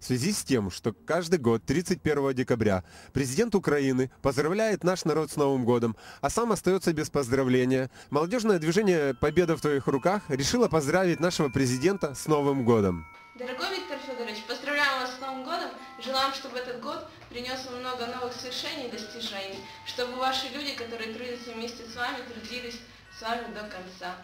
В связи с тем, что каждый год 31 декабря президент Украины поздравляет наш народ с Новым годом, а сам остается без поздравления, молодежное движение «Победа в твоих руках» решило поздравить нашего президента с Новым годом. Дорогой Виктор Федорович, поздравляем вас с Новым годом. Желаем, чтобы этот год принес вам много новых свершений и достижений, чтобы ваши люди, которые трудятся вместе с вами, трудились с вами до конца.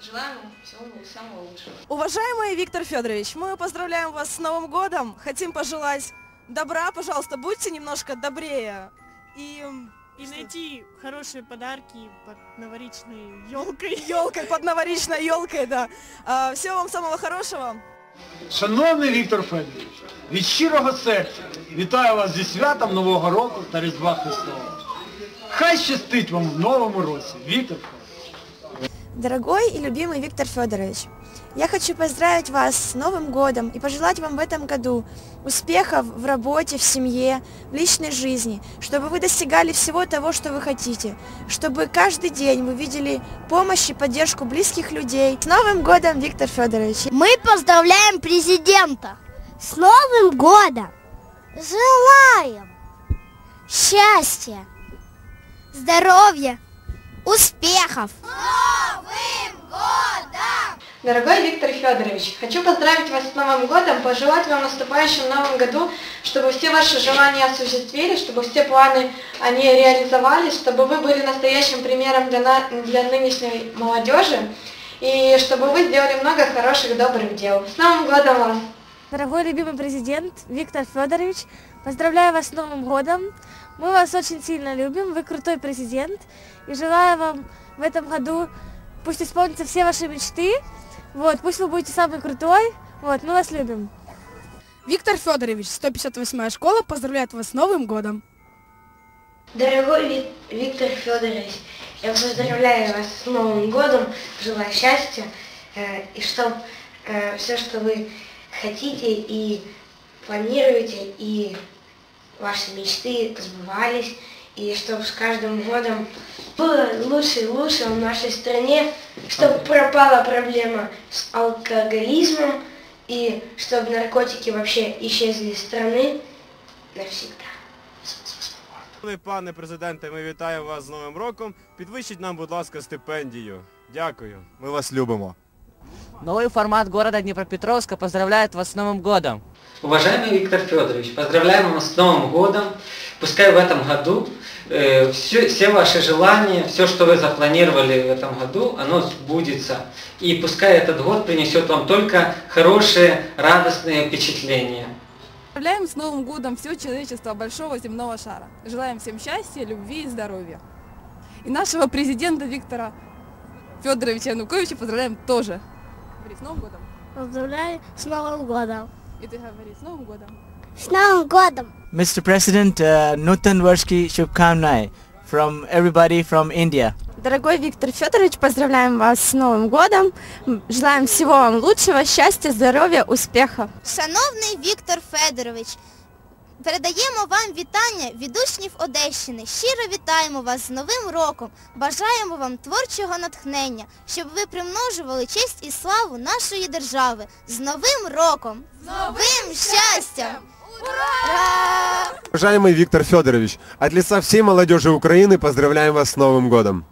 Желаем вам всего самого лучшего. Уважаемый Виктор Федорович, мы поздравляем вас с Новым годом. Хотим пожелать добра, пожалуйста, будьте немножко добрее. И И найти хорошие подарки под новорічною елкой. елкой, под новорічной елкой, да. А, Всего вам самого хорошего. Шановний Віктор Федорович, від щирого серця вітаю вас зі святом Нового року та Різдва Христового. Хай щастить вам в новому році, Віктор Федорович. Дорогой и любимый Виктор Федорович, я хочу поздравить вас с Новым годом и пожелать вам в этом году успехов в работе, в семье, в личной жизни, чтобы вы достигали всего того, что вы хотите, чтобы каждый день вы видели помощь и поддержку близких людей. С Новым годом, Виктор Федорович! Мы поздравляем президента с Новым годом! Желаем счастья, здоровья, успехов! Дорогой Виктор Федорович, хочу поздравить вас с Новым годом, пожелать вам в наступающем году, чтобы все ваши желания осуществились, чтобы все планы они реализовались, чтобы вы были настоящим примером для, на- для нынешней молодежи, и чтобы вы сделали много хороших, добрых дел. С Новым годом вас! Дорогой любимый президент Виктор Федорович, поздравляю вас с Новым годом. Мы вас очень сильно любим, вы крутой президент. И желаю вам в этом году, пусть исполнятся все ваши мечты. Вот, пусть вы будете самый крутой. Вот, мы вас любим. Виктор Федорович, 158 школа поздравляет вас с Новым годом. Дорогой Ви- Виктор Федорович, я поздравляю вас с Новым годом, желаю счастья, э, и чтобы все, что вы хотите и планируете, и ваши мечты сбывались, и чтобы с каждым годом было лучше и лучше в нашей стране, чтобы пропала проблема с алкоголизмом, и чтобы наркотики вообще исчезли из страны навсегда. Шановний Пане президенте, ми вітаємо вас з Новим роком. Підвищіть нам, будь ласка, стипендію. Дякую. Ми вас любимо. Новый формат города Днепропетровска поздравляет вас с Новым годом. Уважаемый Виктор Федорович, поздравляем вас с Новым годом. Пускай в этом году э, все, все ваши желания, все, что вы запланировали в этом году, оно сбудется. И пускай этот год принесет вам только хорошие, радостные впечатления. Поздравляем с Новым годом все человечество большого земного шара. Желаем всем счастья, любви и здоровья. И нашего президента Виктора Федоровича Януковича поздравляем тоже. Говори, с Новым годом. Поздравляю с Новым годом! И ты говори, с Новым годом. С Новым годом! Mr. President, uh, Nutan Varshki Shubkamnai from everybody from India. Дорогой Виктор Федорович, поздравляем вас с Новым годом, желаем всего вам лучшего, счастья, здоровья, успехов. Шановний Віктор Федорович, передаємо вам вітання від учнів Одещини. Щиро вітаємо вас з Новим роком. Бажаємо вам творчого натхнення, щоб ви примножували честь і славу нашої держави. З Новим роком! З новим щастям! Уважаемый Виктор Федорович, от лица всей молодежи Украины поздравляем вас с Новым годом.